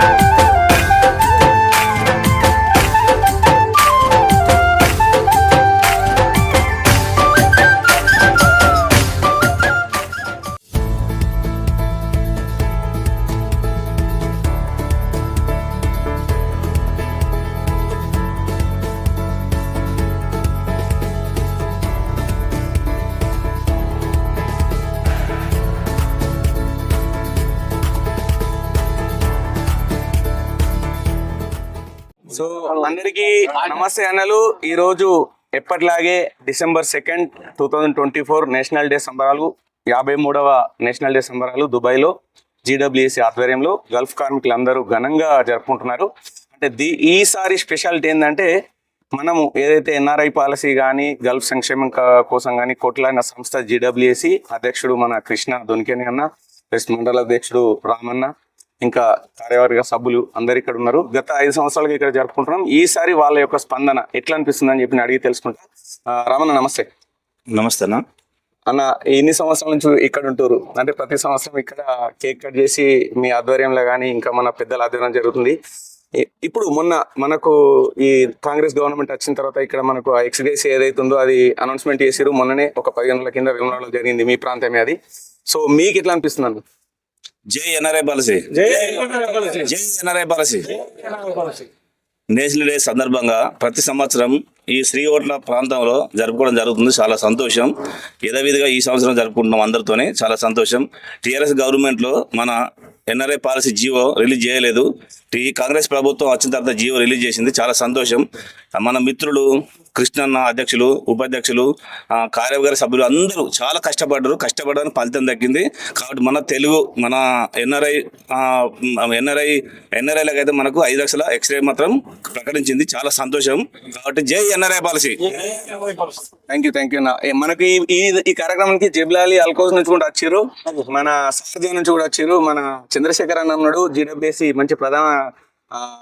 Woo! So అందరికి నమస్తే అన్నలు. ఈ రోజు ఎప్పటిలాగే December second two thousand twenty four national day సంబరాలు యాభై మూడవ నేషనల్ డే సంబరాలు దుబాయ్లో జీడబ్ల్యూఎస్సీ ఆధ్వర్యంలో గల్ఫ్ కార్మికులు అందరూ ఘనంగా జరుపుకుంటున్నారు. అంటే దీ ఈసారి స్పెషాలిటీ ఏంటంటే మనము ఏదైతే ఎన్ఆర్ఐ పాలసీ కానీ గల్ఫ్ సంక్షేమం కోసం కానీ కొట్లాడిన సంస్థ జీడబ్ల్యూఎస్సీ అధ్యక్షుడు మన కృష్ణ దొనికేని అన్న ప్లస్ మండల అధ్యక్షుడు రామన్న ఇంకా కార్యవర్గ సభ్యులు అందరు ఇక్కడ ఉన్నారు. గత ఐదు సంవత్సరాలుగా ఇక్కడ జరుపుకుంటున్నాం. ఈసారి వాళ్ళ యొక్క స్పందన ఎట్లా అనిపిస్తుంది అని చెప్పి అడిగి తెలుసుకుంటా. రామన్న నమస్తే. నమస్తే అన్న. అన్న ఎన్ని సంవత్సరాల నుంచి ఇక్కడ ఉంటారు అంటే ప్రతి సంవత్సరం ఇక్కడ కేక్ కట్ చేసి మీ ఆధ్వర్యంలో కానీ ఇంకా మన పెద్దల ఆధ్వర్యం జరుగుతుంది. ఇప్పుడు మొన్న మనకు ఈ కాంగ్రెస్ గవర్నమెంట్ వచ్చిన తర్వాత ఇక్కడ మనకు ఎక్స్గ్రేస్ ఏదైతే ఉందో అది అనౌన్స్మెంట్ చేసిరు మొన్ననే ఒక పదిహేను నెలల కింద విమలలో జరిగింది మీ ప్రాంతమే అది. సో మీకు ఎట్లా అనిపిస్తుంది అన్న జై ఎన్ఆర్ఐ పాలసీ. జై ఎన్ఆర్ఐ పాలసీ. నేషనల్ డే సందర్భంగా ప్రతి సంవత్సరం ఈ శ్రీ ఓట్ల ప్రాంతంలో జరుపుకోవడం జరుగుతుంది. చాలా సంతోషం. యథావిధిగా ఈ సంవత్సరం జరుపుకుంటున్నాం అందరితోనే. చాలా సంతోషం. టీఆర్ఎస్ గవర్నమెంట్లో మన ఎన్ఆర్ఐ పాలసీ జీవో రిలీజ్ చేయలేదు. ఈ కాంగ్రెస్ ప్రభుత్వం వచ్చిన తర్వాత జీవో రిలీజ్ చేసింది. చాలా సంతోషం. మన మిత్రులు కృష్ణన్న అధ్యక్షులు ఉపాధ్యక్షులు కార్యవర్గ సభ్యులు అందరూ చాలా కష్టపడ్డారు. కష్టపడడానికి ఫలితం దక్కింది. కాబట్టి మన తెలుగు మన ఎన్ఆర్ఐ ఎన్ఆర్ఐ ఎన్ఆర్ఐలకు అయితే మనకు ఐదు లక్షల ఎక్స్రే మాత్రం ప్రకటించింది. చాలా సంతోషం. కాబట్టి జై NRI policy. Thank you thank you మనకి ఈ- ఈ కార్యక్రమానికి జబ్లాలి అల్కోస్ నుంచి కూడా వచ్చారు. మన సారథ్యం నుంచి కూడా వచ్చారు. మన చంద్రశేఖర్ అన్న ఉన్నాడు. జీడబ్ల్యూసి మంచి ప్రధాన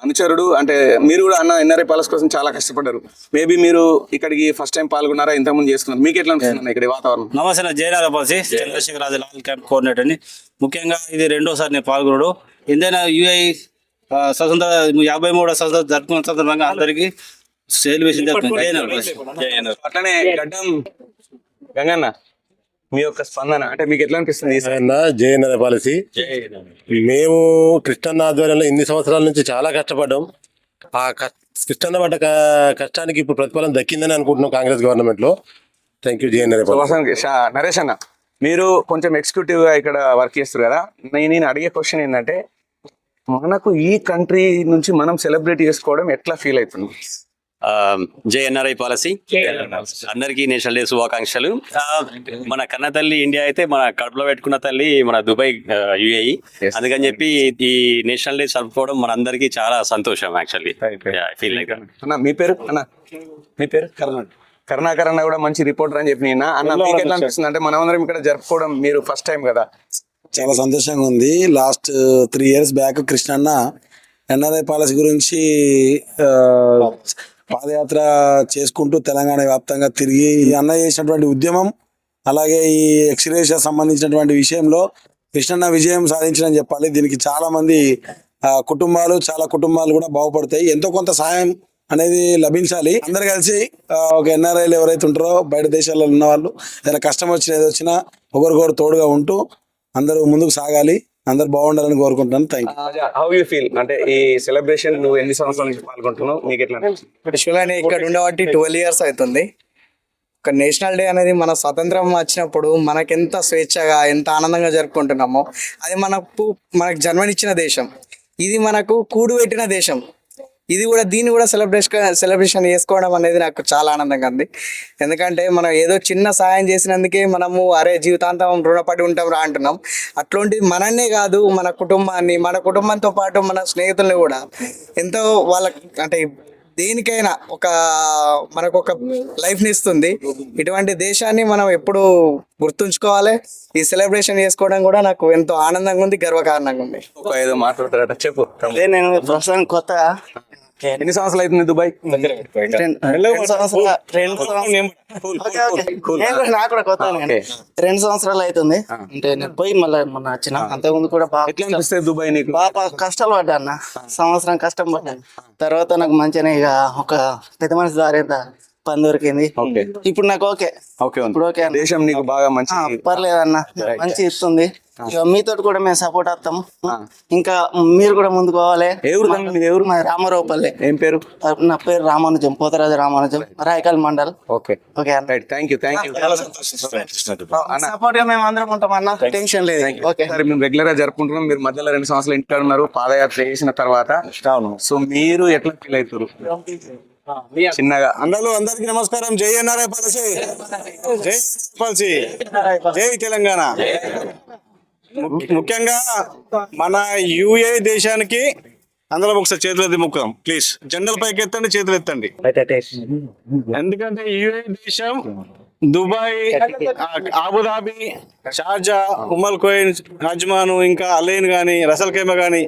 అనుచరుడు అంటే మీరు కూడా అన్న ఎన్ఆర్ఐ పాలస్ కోసం చాలా కష్టపడ్డారు. మేబీ మీరు ఇక్కడికి ఫస్ట్ టైం పాల్గొన్నారా? ఇంతకుముందు చేసుకున్నారు. మీకు ఎట్లా అనిపిస్తుంది అన్న ఇక్కడ వాతావరణం? నమస్తే నా జయనాథ policy. Chandrashekar Raju Lal camp coordinator అని ముఖ్యంగా ఇది రెండోసారి నేను పాల్గొనడు. ఏదైనా యుఐ స్వతంత్ర యాభై మూడో స్వతంత్ర జరుపుకున్న సందర్భంగా అందరికీ పాలసీ జయనాథ అట్లనే గడ్డం గంగన్న. మీ యొక్క స్పందన అంటే మీకు ఎట్లా అనిపిస్తుంది? ఆయన జయనగర పాలసీ. మేము కృష్ణన్న ఆధ్వర్యంలో ఇన్ని సంవత్సరాల నుంచి చాలా కష్టపడ్డాం. ఆ కష్ట కృష్ణన్న పడ్డ కష్టానికి ఇప్పుడు ప్రతిఫలం దక్కిందని అనుకుంటున్నాం కాంగ్రెస్ గవర్నమెంట్లో థ్యాంక్ యూ షా- నరేష్ అన్న మీరు కొంచెం ఎగ్జిక్యూటివ్గా ఇక్కడ వర్క్ చేస్తారు కదా? నేను నేను అడిగే క్వశ్చన్ ఏంటంటే మనకు ఈ కంట్రీ నుంచి మనం సెలబ్రేట్ చేసుకోవడం ఎట్లా ఫీల్ అవుతుంది? ఆ, జై ఎన్ఆర్ఐ పాలసీ. అందరికీ నేషనల్ డే శుభాకాంక్షలు. మన కన్న తల్లి ఇండియా అయితే మన కడుపులో పెట్టుకున్న తల్లి మన దుబాయ్ యుఏఈ. అందుకని చెప్పి ఈ నేషనల్ డే జరుపుకోవడం మన అందరికీ చాలా సంతోషం యాక్చువల్లీ. ఫీల్ లైక్ మీ పేరు? అన్న మీ పేరు? కరుణాకర్ కరుణాకర్ అన్న కూడా మంచి రిపోర్టర్ అని చెప్పి నేను అన్న మీకు ఎట్లా అనిపిస్తుంది? అంటే మనమందరం ఇక్కడ జరుపుకోవడం మీరు ఫస్ట్ టైం కదా? చాలా సంతోషంగా ఉంది. లాస్ట్ త్రీ ఇయర్స్ బ్యాక్ కృష్ణన్న ఎన్ఆర్ఐ పాలసీ గురించి పాదయాత్ర చేసుకుంటూ తెలంగాణ వ్యాప్తంగా తిరిగి ఈ అన్న చేసినటువంటి ఉద్యమం అలాగే ఈ ఎక్స్రేష సంబంధించినటువంటి విషయంలో కృష్ణన్న విజయం సాధించడం చెప్పాలి. దీనికి చాలా మంది కుటుంబాలు చాలా కుటుంబాలు కూడా బాగుపడతాయి. ఎంతో కొంత సాయం అనేది లభించాలి. అందరు కలిసి ఒక ఎన్ఆర్ఐలు ఎవరైతే ఉంటారో బయట దేశాల్లో ఉన్న వాళ్ళు ఏదైనా కష్టం వచ్చినా ఏదో వచ్చినా ఒకరికొకరు తోడుగా ఉంటూ అందరూ ముందుకు సాగాలి. అందరు బాగుండాలని కోరుకుంటున్నాను. Thank you how you feel అంటే ఈ సెలబ్రేషన్ నువ్వు ఎన్ని సంవత్సరాల నుంచి పాల్గొంటున్నావు? మీకు ఎట్లా యాక్చువల్గా నేను ఇక్కడ ఉండబట్టి ట్వెల్వ్ ఇయర్స్ అవుతుంది. ఒక నేషనల్ డే అనేది మన స్వతంత్రం వచ్చినప్పుడు మనకెంత స్వేచ్ఛగా ఎంత ఆనందంగా జరుపుకుంటున్నామో అది మనకు మనకు జన్మనిచ్చిన దేశం. ఇది మనకు కూడు పెట్టిన దేశం. ఇది కూడా దీన్ని కూడా సెలబ్రేషన్ సెలబ్రేషన్ చేసుకోవడం అనేది నాకు చాలా ఆనందంగా ఉంది. ఎందుకంటే మనం ఏదో చిన్న సాయం చేసినందుకే మనము అరే జీవితాంతం రుణపడి ఉంటాం రా అంటున్నాం. అట్లాంటిది మనన్నే కాదు మన కుటుంబాన్ని మన కుటుంబంతో పాటు మన స్నేహితుల్ని కూడా ఎంతో వాళ్ళ అంటే దేనికైనా ఒక మనకు ఒక లైఫ్ని ఇస్తుంది. ఇటువంటి దేశాన్ని మనం ఎప్పుడు గుర్తుంచుకోవాలి. ఈ సెలబ్రేషన్ చేసుకోవడం కూడా నాకు ఎంతో ఆనందంగా ఉంది గర్వకారణంగా ఉంది. ఒక ఏదో మాట్లాడతారట చెప్పు. అదే నేను ప్రస్తుతం కొత్తగా ఎన్ని సంవత్సరాలు అవుతుంది దుబాయ్? రెండు. రెండు సంవత్సరాల. అవుతుంది. అంటే నేను పోయి మళ్ళీ మొన్న వచ్చిన. అంతకుముందు కూడా బాగా దుబాయ్ నీకు? బాగా కష్టాలు పడ్డా అన్న సంవత్సరం కష్టం పడ్డాను. తర్వాత నాకు మంచిగానే ఇక ఒక పెద్ద మనిషి దారి పని దొరికింది. ఓకే. ఇప్పుడు నాకు ఓకే. ఓకే ఇప్పుడు ఓకే అన్న. దేశం నీకు బాగా మంచి పర్లేదన్న మంచి ఇస్తుంది ఇక మీతో కూడా మేము సపోర్ట్ వస్తాం ఇంకా మీరు కూడా ముందుకు పోవాలి. ఏ ఊరు? మా రామారావుపల్లి. ఏం పేరు? నా పేరు Ramanujam Potharaju Ramanujam Rayakal mandal. Okay. Okay right thank you thank you సపోర్ట్గా మేము అందరం ఉంటాం అన్న. టెన్షన్ లేదు. ఓకే. సరే మేము రెగ్యులర్గా జరుపుకుంటున్నాం. మీరు మధ్యలో రెండు సంవత్సరాలు ఇంట్లో ఉన్నారు పాదయాత్ర చేసిన తర్వాత. సో మీరు ఎట్లా ఫీల్ అవుతారు చిన్నగా. అందరూ అందరికి నమస్కారం. జై ఎన్ఆర్ఐ పాలసీ. జై పాలసీ. జై తెలంగాణ. ముఖ్యంగా మన యుఏ దేశానికి అందరం ఒకసారి చేతులు ఎత్తి ముక్కుదాం ప్లీజ్. జెండల పైకి ఎత్తండి చేతులు ఎత్తండి. ఎందుకంటే యుఏ దేశం Dubai Abu Dhabi Sharjah Umm al Quwain Ajman ఇంకా అలైన్ గాని రసల్ ఖైమా గాని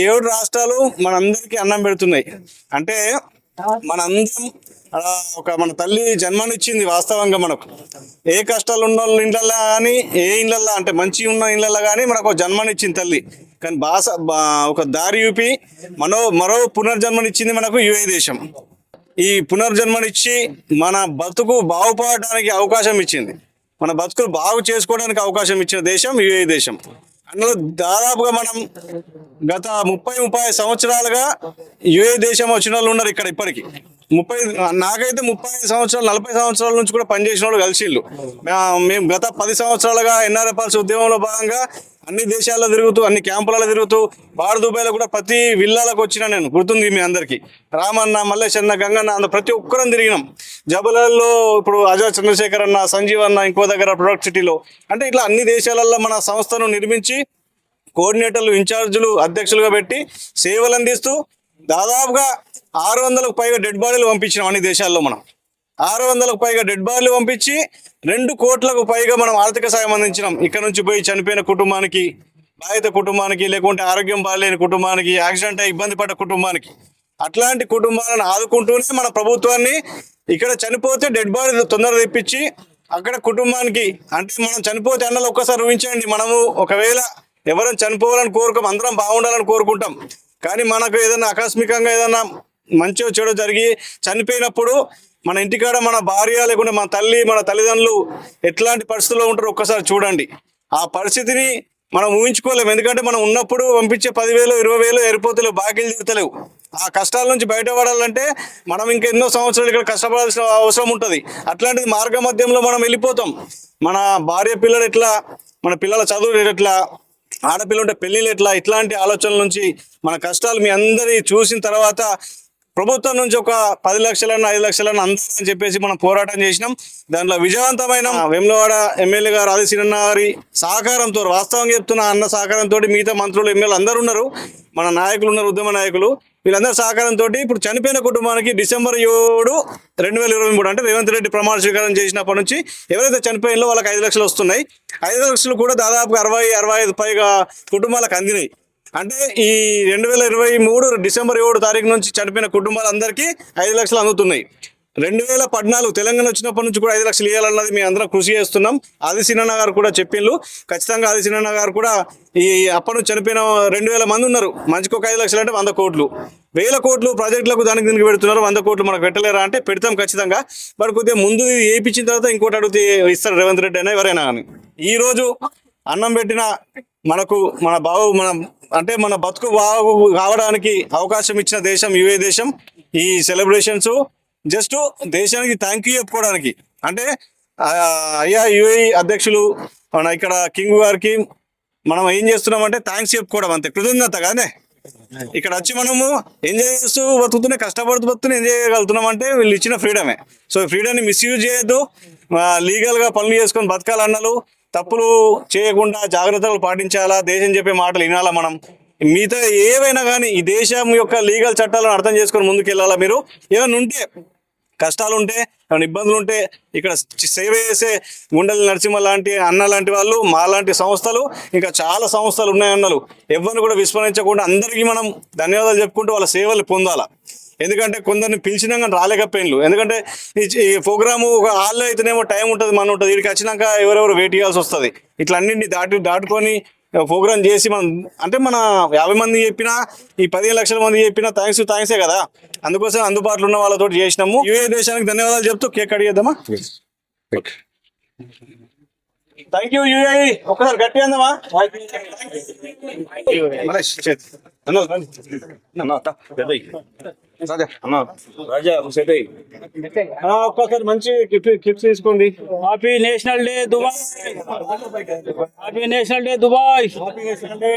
ఏడు రాష్ట్రాలు మనందరికీ అన్నం పెడుతున్నాయి. అంటే మనందరం అలా ఒక మన తల్లి జన్మనిచ్చింది వాస్తవంగా మనకు. ఏ కష్టాలు ఉన్న ఇండ్లల్లో కానీ ఏ ఇండ్లల్లో అంటే మంచి ఉన్న ఇండ్లల్లో కానీ మనకు జన్మనిచ్చింది తల్లి. కానీ భాష బా- ఒక దారి యూపి మనో మరో పునర్జన్మనిచ్చింది మనకు యుఏ దేశం. ఈ పునర్జన్మనిచ్చి మన బతుకు బాగుపడడానికి అవకాశం ఇచ్చింది. మన బతుకులు బాగు చేసుకోవడానికి అవకాశం ఇచ్చిన దేశం యుఏ దేశం. అందులో దాదాపుగా మనం గత ముప్పై ముప్పై సంవత్సరాలుగా యుఏ దేశం వచ్చిన వాళ్ళు ఉన్నారు ఇక్కడ ఇప్పటికి. ముప్పై నాకైతే ముప్పై ఐదు సంవత్సరాలు నలభై సంవత్సరాల నుంచి కూడా పనిచేసిన వాళ్ళు కలిసిళ్ళు. మేము గత పది సంవత్సరాలుగా ఎన్ఆర్ఎఫ్ఆర్స్ ఉద్యమంలో భాగంగా అన్ని దేశాల్లో తిరుగుతూ అన్ని క్యాంపులలో తిరుగుతూ బార్ దుబాయ్లో కూడా ప్రతి విల్లాలకు వచ్చిన నేను గుర్తుంది మీ అందరికీ. రామన్న మల్లేష్ అన్న గంగన్న అంత ప్రతి ఒక్కరం తిరిగినాం. జబలాల్లో ఇప్పుడు అజయ్ చంద్రశేఖర్ అన్న సంజీవ్ అన్న ఇంకో దగ్గర ప్రొడక్ట్ సిటీలో. అంటే ఇట్లా అన్ని దేశాలలో మన సంస్థను నిర్మించి కోఆర్డినేటర్లు ఇన్ఛార్జీలు అధ్యక్షులుగా పెట్టి సేవలు అందిస్తూ దాదాపుగా ఆరు వందలకు పైగా డెడ్ బాడీలు పంపించినాం అన్ని దేశాల్లో మనం. ఆరు వందలకు పైగా డెడ్ బాడీలు పంపించి రెండు కోట్లకు పైగా మనం ఆర్థిక సాయం అందించినాం. ఇక్కడ నుంచి పోయి చనిపోయిన కుటుంబానికి బాధిత కుటుంబానికి లేకుంటే ఆరోగ్యం బాగాలేని కుటుంబానికి యాక్సిడెంట్ అయి ఇబ్బంది పడ్డ కుటుంబానికి. అట్లాంటి కుటుంబాలను ఆదుకుంటూనే మన ప్రభుత్వాన్ని ఇక్కడ చనిపోతే డెడ్ బాడీ తొందరగా తెప్పించి అక్కడ కుటుంబానికి అంటే మనం చనిపోతే అన్నలు ఒక్కసారి ఊహించండి. మనము ఒకవేళ ఎవరైనా చనిపోవాలని కోరుకోం అందరం బాగుండాలని కోరుకుంటాం. కానీ మనకు ఏదైనా ఆకస్మికంగా ఏదైనా మంచో చెడో జరిగి చనిపోయినప్పుడు మన ఇంటికాడ మన భార్య లేకుంటే మన తల్లి మన తల్లిదండ్రులు ఎట్లాంటి పరిస్థితుల్లో ఉంటారో ఒక్కసారి చూడండి. ఆ పరిస్థితిని మనం ఊహించుకోలేము. ఎందుకంటే మనం ఉన్నప్పుడు పంపించే పదివేలు ఇరవై వేలు ఎరిపోతలేవు బాకీలు తీరుతలేవు. ఆ కష్టాల నుంచి బయటపడాలంటే మనం ఇంకా ఎన్నో సంవత్సరాలు ఇక్కడ కష్టపడాల్సిన అవసరం ఉంటుంది. అట్లాంటిది మార్గ మధ్యంలో మనం వెళ్ళిపోతాం. మన భార్య పిల్లలు ఎట్లా మన పిల్లల చదువు ఎట్లా ఆడపిల్ల ఉంటే పెళ్ళిళ్ళు ఎట్లా ఇట్లాంటి ఆలోచనల నుంచి మన కష్టాలు మీ అందరి చూసిన తర్వాత ప్రభుత్వం నుంచి ఒక పది లక్షలన్న ఐదు లక్షలన్న అందాలని చెప్పేసి మనం పోరాటం చేసినాం. దాంట్లో విజయవంతమైన వెమ్లవాడ ఎమ్మెల్యే గారు ఆదిశీనన్న గారి సహకారంతో వాస్తవంగా చెప్తున్న అన్న సహకారంతో మిగతా మంత్రులు ఎమ్మెల్యేలు అందరూ ఉన్నారు. మన నాయకులు ఉన్నారు ఉద్యమ నాయకులు. వీళ్ళందరి సహకారంతో ఇప్పుడు చనిపోయిన కుటుంబానికి డిసెంబర్ ఏడు రెండు వేల ఇరవై మూడు అంటే రేవంత్ రెడ్డి ప్రమాణ స్వీకారం చేసినప్పటి నుంచి ఎవరైతే చనిపోయినో వాళ్ళకి ఐదు లక్షలు వస్తున్నాయి. ఐదు లక్షలు కూడా దాదాపుగా అరవై అరవై ఐదు పైగా కుటుంబాలకు అందినాయి. అంటే ఈ రెండు వేల ఇరవై మూడు డిసెంబర్ ఏడు తారీఖు నుంచి చనిపోయిన కుటుంబాలందరికీ ఐదు లక్షలు అందుతున్నాయి. రెండు వేల పద్నాలుగు తెలంగాణ వచ్చినప్పటి నుంచి కూడా ఐదు లక్షలు ఇవ్వాలన్నది మేము అందరం కృషి చేస్తున్నాం. ఆది సినన్న గారు కూడా చెప్పిండ్రు. ఖచ్చితంగా ఆది సినన్న గారు కూడా ఈ అప్పటి నుంచి చనిపోయిన రెండు వేల మంది ఉన్నారు. మంచికి ఒక ఐదు లక్షలు అంటే వంద కోట్లు. వేల కోట్లు ప్రాజెక్టులకు దానికి దీనికి పెడుతున్నారు. వంద కోట్లు మనకు పెట్టలేరా అంటే పెడతాం ఖచ్చితంగా. బట్ కొద్దిగా ముందు వేయించిన తర్వాత ఇంకోటి అడిగితే ఇస్తారు రేవంత్ రెడ్డి అయినా ఎవరైనా కానీ. ఈరోజు అన్నం పెట్టిన మనకు మన బావు మన అంటే మన బతుకు బాగు కావడానికి అవకాశం ఇచ్చిన దేశం యుఏ దేశం. ఈ సెలబ్రేషన్స్ జస్ట్ దేశానికి థ్యాంక్ యూ చెప్పుకోవడానికి. అంటే అయ్యా యుఏ అధ్యక్షులు మన ఇక్కడ కింగ్ గారికి మనం ఏం చేస్తున్నామంటే థ్యాంక్స్ చెప్పుకోవడం అంతే. కృతజ్ఞత కానీ ఇక్కడ వచ్చి మనము ఎంజాయ్ చేస్తూ బతుకుతూనే కష్టపడుతూ బతుకుతూనే ఎంజాయ్ చేయగలుగుతున్నాం అంటే వీళ్ళు ఇచ్చిన ఫ్రీడమే. సో ఫ్రీడమ్ని మిస్యూజ్ చేయొద్దు. లీగల్గా పనులు చేసుకొని బతకాలన్నలు. తప్పులు చేయకుండా జాగ్రత్తలు పాటించాలా? దేశం చెప్పే మాటలు వినాలా మనం? మిగతా ఏవైనా కానీ ఈ దేశం యొక్క లీగల్ చట్టాలను అర్థం చేసుకొని ముందుకు వెళ్ళాలా మీరు? ఏమైనా ఉంటే కష్టాలు ఉంటే ఏమైనా ఇబ్బందులు ఉంటే ఇక్కడ సేవ చేసే గుండెల నరసింహ లాంటి అన్న లాంటి వాళ్ళు మా లాంటి సంస్థలు ఇంకా చాలా సంస్థలు ఉన్నాయన్నలు. ఎవరిని కూడా విస్మరించకుండా అందరికీ మనం ధన్యవాదాలు చెప్పుకుంటూ వాళ్ళ సేవలు పొందాలా? ఎందుకంటే కొందరిని పిలిచినా కానీ రాలేకపోయిన్లు ఎందుకంటే ఈ ప్రోగ్రాము ఒక హాల్లో అయితేనేమో టైం ఉంటుంది మన ఉంటుంది ఇక్కడికి వచ్చినాక ఎవరెవరు వెయిట్ చేయాల్సి వస్తుంది ఇట్లా అన్నింటినీ దాటి దాటుకొని ప్రోగ్రామ్ చేసి మనం అంటే మన యాభై మంది చెప్పినా ఈ పదిహేను లక్షల మంది చెప్పినా థ్యాంక్స్ థ్యాంక్సే కదా అందుకోసం అందుబాటులో ఉన్న వాళ్ళతో చేసినాము యుఏ దేశానికి ధన్యవాదాలు చెప్తూ కేక్ కడిగేద్దామా థ్యాంక్ యూ యుఏ ఒక్కసారి గట్టి అందమా మంచి క్లిప్స్ తీసుకోండి. Happy national day Dubai happy national day Dubai happy national day